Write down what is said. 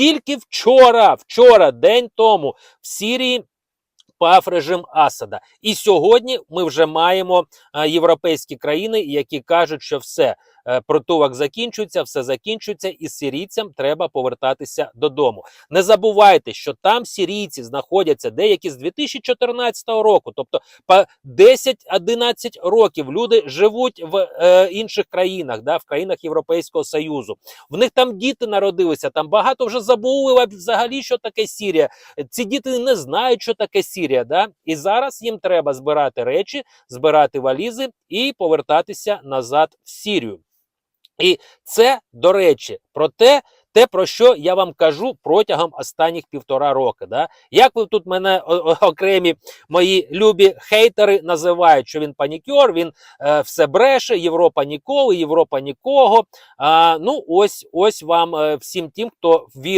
Тільки вчора, вчора, день тому, в Сірії. впав режим Асада. І сьогодні ми вже маємо а, європейські країни, які кажуть, що все. Е, Притулок закінчується, все закінчується, і сирійцям треба повертатися додому. Не забувайте, що там сирійці знаходяться деякі з 2014 року, тобто по 10-11 років люди живуть в е, інших країнах, да, в країнах Європейського Союзу. В них там діти народилися, там багато вже забули взагалі, що таке Сірія. Ці діти не знають, що таке Сірія. Да? І зараз їм треба збирати речі, збирати валізи і повертатися назад в Сірію. І це, до речі, про те, те, про що я вам кажу протягом останніх півтора роки. Да? Як ви тут мене окремі мої любі хейтери називають, що він панікер, він е, все бреше, Європа ніколи, Європа нікого. А, ну, ось, ось вам е, всім тим, хто вірить.